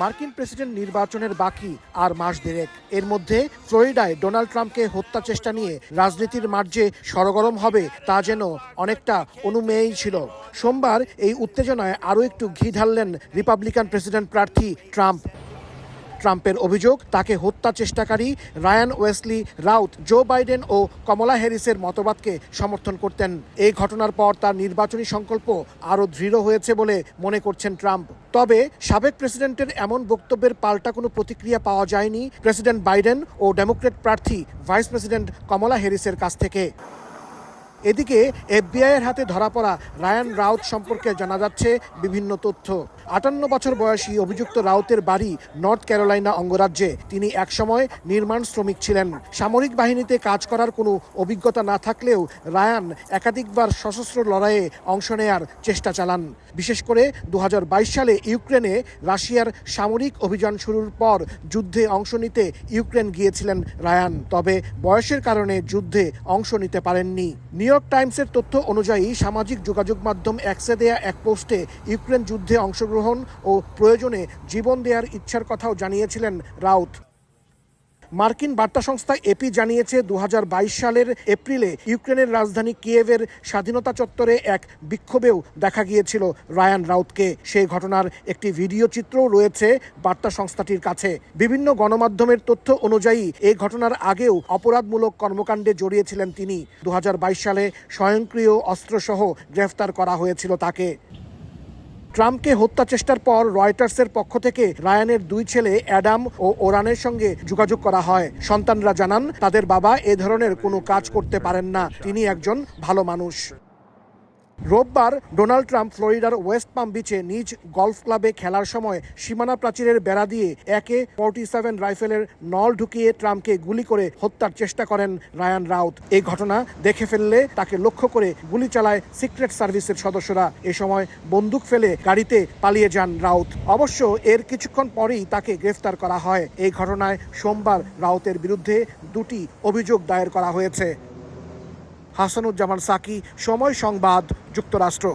মার্কিন প্রেসিডেন্ট নির্বাচনের বাকি আর মাস দেড়েক। এর মধ্যে ফ্লোরিডায় ডোনাল্ড ট্রাম্পকে হত্যা চেষ্টা নিয়ে রাজনীতির মার্জে সরগরম হবে তা যেন অনেকটা অনুমেয়ই ছিল। সোমবার এই উত্তেজনায় আরও একটু ঘি ঢাললেন রিপাবলিকান প্রেসিডেন্ট প্রার্থী ট্রাম্প। ট্রাম্পের অভিযোগ, তাকে হত্যা চেষ্টাকারী Ryan Wesley, Routh, Joe Biden ও কমলা হ্যারিসের মতবাদকে সমর্থন করতেন। এই ঘটনার পর তার নির্বাচনী সংকল্প আরও দৃঢ় হয়েছে বলে মনে করছেন ট্রাম্প। তবে সাবেক প্রেসিডেন্টের এমন বক্তব্যের পাল্টা কোনো প্রতিক্রিয়া পাওয়া যায়নি প্রেসিডেন্ট বাইডেন ও ডেমোক্রেট প্রার্থী ভাইস প্রেসিডেন্ট কমলা হ্যারিসের কাছ থেকে। এদিকে এফবিআইয়ের হাতে ধরা পড়া রায়ান রাউত সম্পর্কে জানা যাচ্ছে বিভিন্ন তথ্য। আটান্ন বছর বয়সী অভিযুক্ত রাউতের বাড়ি নর্থ ক্যারোলাইনা অঙ্গরাজ্যে। তিনি একসময় নির্মাণ শ্রমিক ছিলেন। সামরিক বাহিনীতে কাজ করার কোনো অভিজ্ঞতা না থাকলেও রায়ান একাধিকবার সশস্ত্র লড়াইয়ে অংশ নেয়ার চেষ্টা চালান। বিশেষ করে দু হাজার বাইশ সালে ইউক্রেনে রাশিয়ার সামরিক অভিযান শুরুর পর যুদ্ধে অংশ নিতে ইউক্রেন গিয়েছিলেন রায়ান। তবে বয়সের কারণে যুদ্ধে অংশ নিতে পারেননি। ইয়র্ক টাইমসের তথ্য অনুযায়ী, সামাজিক যোগাযোগ মাধ্যম অ্যাক্সে দেয়া এক পোস্টে ইউক্রেন যুদ্ধে অংশগ্রহণ ও প্রয়োজনে জীবন দেয়ার ইচ্ছার কথাও জানিয়েছিলেন রাউত। মার্কিন বার্তা সংস্থা এপি জানিয়েছে দু হাজার বাইশ সালের এপ্রিলে ইউক্রেনের রাজধানী কিয়েভের স্বাধীনতা চত্বরে এক বিক্ষোভেও দেখা গিয়েছিল রায়ান রাউতকে। সেই ঘটনার একটি ভিডিও চিত্রও রয়েছে বার্তা সংস্থাটির কাছে। বিভিন্ন গণমাধ্যমের তথ্য অনুযায়ী এই ঘটনার আগেও অপরাধমূলক কর্মকাণ্ডে জড়িয়েছিলেন তিনি। দু হাজার বাইশ সালে স্বয়ংক্রিয় অস্ত্রসহ গ্রেফতার করা হয়েছিল তাকে। ট্রাম্পকে হত্যা চেষ্টার পর রয়টার্সের পক্ষ থেকে রায়ানের দুই ছেলে অ্যাডাম ও ওরানের সঙ্গে যোগাযোগ করা হয়। সন্তানরা জানান, তাদের বাবা এ ধরনের কোনো কাজ করতে পারেন না। তিনি একজন ভালো মানুষ। রোববার ডোনাল্ড ট্রাম্প ফ্লোরিডার ওয়েস্ট পাম বিচে নিজ গলফ ক্লাবে খেলার সময় সীমানা প্রাচীরের বেড়া দিয়ে একে ফর্টি সেভেন রাইফেলের নল ঢুকিয়ে ট্রাম্পকে গুলি করে হত্যার চেষ্টা করেন রায়ান রাউত। এই ঘটনা দেখে ফেললে তাকে লক্ষ্য করে গুলি চালায় সিক্রেট সার্ভিসের সদস্যরা। এ সময় বন্দুক ফেলে গাড়িতে পালিয়ে যান রাউত। অবশ্য এর কিছুক্ষণ পরেই তাকে গ্রেফতার করা হয়। এই ঘটনায় সোমবার রাউতের বিরুদ্ধে দুটি অভিযোগ দায়ের করা হয়েছে। হাসানুজ্জামান সাকি সময় সংবাদ যুক্তরাষ্ট্র।